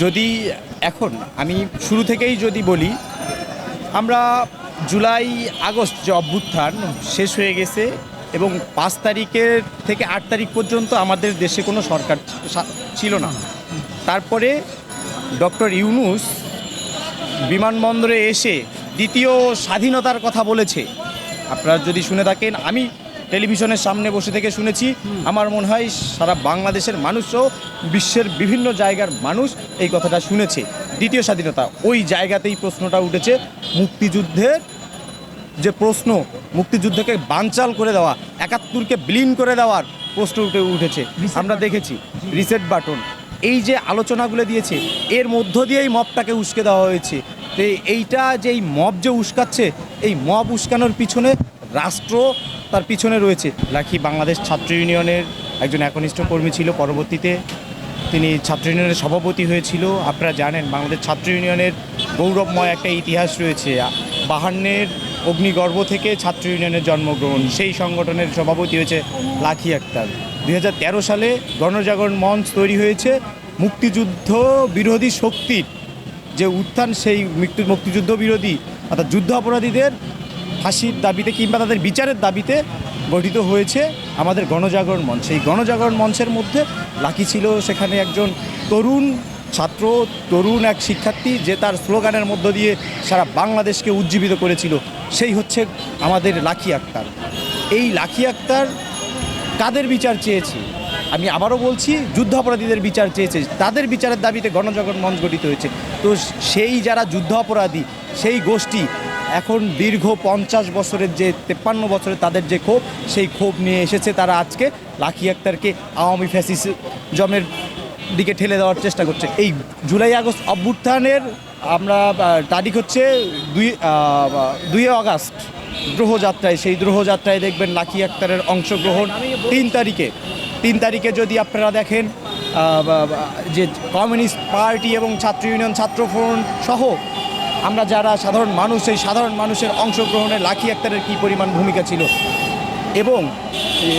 যদি এখন, আমি শুরু থেকেই যদি বলি, আমরা জুলাই, আগস্ট যে অভ্যুত্থান শেষ হয়ে গেছে এবং পাঁচ তারিখের থেকে আট তারিখ পর্যন্ত আমাদের দেশে কোনো সরকার ছিল না। তারপরে ডক্টর ইউনুস বিমানবন্দরে এসে দ্বিতীয় স্বাধীনতার কথা বলেছে। আপনারা যদি শুনে থাকেন, আমি টেলিভিশনের সামনে বসে থেকে শুনেছি আমার মনে হয় সারা বাংলাদেশের মানুষও বিশ্বের বিভিন্ন জায়গার মানুষ এই কথাটা শুনেছে। দ্বিতীয় স্বাধীনতা ওই জায়গাতেই প্রশ্নটা উঠেছে মুক্তিযুদ্ধের যে প্রশ্ন মুক্তিযুদ্ধকে বানচাল করে দেওয়া একাত্তরকে বিলীন করে দেওয়ার প্রশ্ন উঠে উঠেছে। আমরা দেখেছি রিসেট বাটন এই যে আলোচনাগুলো দিয়েছে এর মধ্য দিয়েই মবটাকে উস্কে দেওয়া হয়েছে। তো এইটা যে এই মব যে উস্কাচ্ছে এই মব উস্কানোর পিছনে রাষ্ট্র তার পিছনে রয়েছে। লাখি বাংলাদেশ ছাত্র ইউনিয়নের একজন একনিষ্ঠ কর্মী ছিল। পরবর্তীতে তিনি ছাত্র ইউনিয়নের সভাপতি হয়েছিল। আপনারা জানেন, বাংলাদেশ ছাত্র ইউনিয়নের গৌরবময় একটা ইতিহাস রয়েছে। বাহান্নের অগ্নিগর্ভ থেকে ছাত্র ইউনিয়নের জন্মগ্রহণ। সেই সংগঠনের সভাপতি হয়েছে লাখি আক্তার। দু হাজার তেরো সালে গণজাগরণ মঞ্চ তৈরি হয়েছে। মুক্তিযুদ্ধ বিরোধী শক্তির যে উত্থান, সেই মৃত্যু মুক্তিযুদ্ধ বিরোধী, অর্থাৎ যুদ্ধ অপরাধীদের ফাঁসির দাবিতে কিংবা তাদের বিচারের দাবিতে গঠিত হয়েছে আমাদের গণজাগরণ মঞ্চ। এই গণজাগরণ মঞ্চের মধ্যে লাকি ছিল সেখানে একজন তরুণ ছাত্র, তরুণ এক শিক্ষার্থী যে তার স্লোগানের মধ্য দিয়ে সারা বাংলাদেশকে উজ্জীবিত করেছিল। সেই হচ্ছে আমাদের লাকি আক্তার। এই লাকি আক্তার কাদের বিচার চেয়েছে? আমি আবারও বলছি, যুদ্ধাপরাধীদের বিচার চেয়েছে। তাদের বিচারের দাবিতে গণজাগরণ মঞ্চ গঠিত হয়েছে। তো সেই যারা যুদ্ধাপরাধী, সেই গোষ্ঠী এখন দীর্ঘ পঞ্চাশ বছরের যে তেপ্পান্ন বছরের তাদের যে ক্ষোভ, সেই ক্ষোভ নিয়ে এসেছে তারা আজকে। লাকি আক্তারকে আওয়ামী ফ্যাসিজমের দিকে ঠেলে দেওয়ার চেষ্টা করছে। এই জুলাই আগস্ট অভ্যুত্থানের আমরা তারিখ হচ্ছে দুই দুই আগস্ট গ্রহযাত্রায় সেই গ্রহযাত্রায় দেখবেন লাকি আক্তারের অংশগ্রহণ তিন তারিখে। তিন তারিখে যদি আপনারা দেখেন যে কমিউনিস্ট পার্টি এবং ছাত্র ইউনিয়ন ছাত্র ফ্রন্ট সহ আমরা যারা সাধারণ মানুষ এই সাধারণ মানুষের অংশগ্রহণে লাকি আক্তারের কী পরিমাণ ভূমিকা ছিল? এবং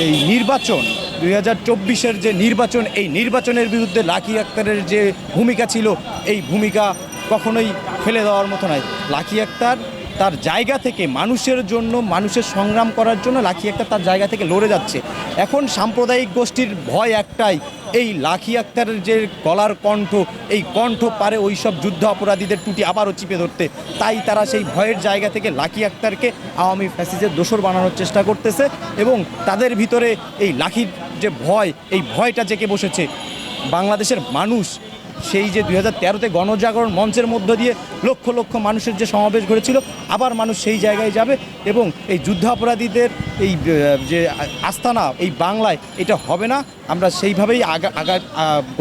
এই নির্বাচন, দুই হাজার চব্বিশের যে নির্বাচন, এই নির্বাচনের বিরুদ্ধে লাকি আক্তারের যে ভূমিকা ছিল, এই ভূমিকা কখনোই ফেলে দেওয়ার মতো নয় লাকি আক্তার তার জায়গা থেকে মানুষের জন্য, মানুষের সংগ্রাম করার জন্য লাখি আক্তার তার জায়গা থেকে লড়ে যাচ্ছে। এখন সাম্প্রদায়িক গোষ্ঠীর ভয় একটাই, এই লাখি আক্তারের যে গলার কণ্ঠ, এই কণ্ঠ পারে ওই সব যুদ্ধ অপরাধীদের টুটি আবারও চিপে ধরতে। তাই তারা সেই ভয়ের জায়গা থেকে লাকি আক্তারকে আওয়ামী ফ্যাসিজের দোসর বানানোর চেষ্টা করতেছে এবং তাদের ভিতরে এই লাখির যে ভয়, এই ভয়টা জেকে বসেছে। বাংলাদেশের মানুষ সেই যে দুই হাজার তেরোতে গণজাগরণ মঞ্চের মধ্য দিয়ে লক্ষ লক্ষ মানুষের যে সমাবেশ ঘটেছিল, আবার মানুষ সেই জায়গায় যাবে এবং এই যুদ্ধাপরাধীদের এই যে আস্থানা এই বাংলায় এটা হবে না। আমরা সেইভাবেই আগা আগা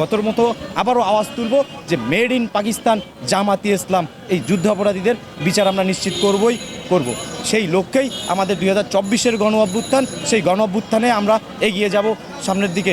গতর মতো আবারও আওয়াজ তুলব যে মেড ইন পাকিস্তান জামাতি ইসলাম এই যুদ্ধাপরাধীদের বিচার আমরা নিশ্চিত করবই, করব। সেই লক্ষ্যেই আমাদের দুই হাজার চব্বিশের গণ অভ্যুত্থান, সেই গণ অভ্যুত্থানে আমরা এগিয়ে যাব। সামনের দিকে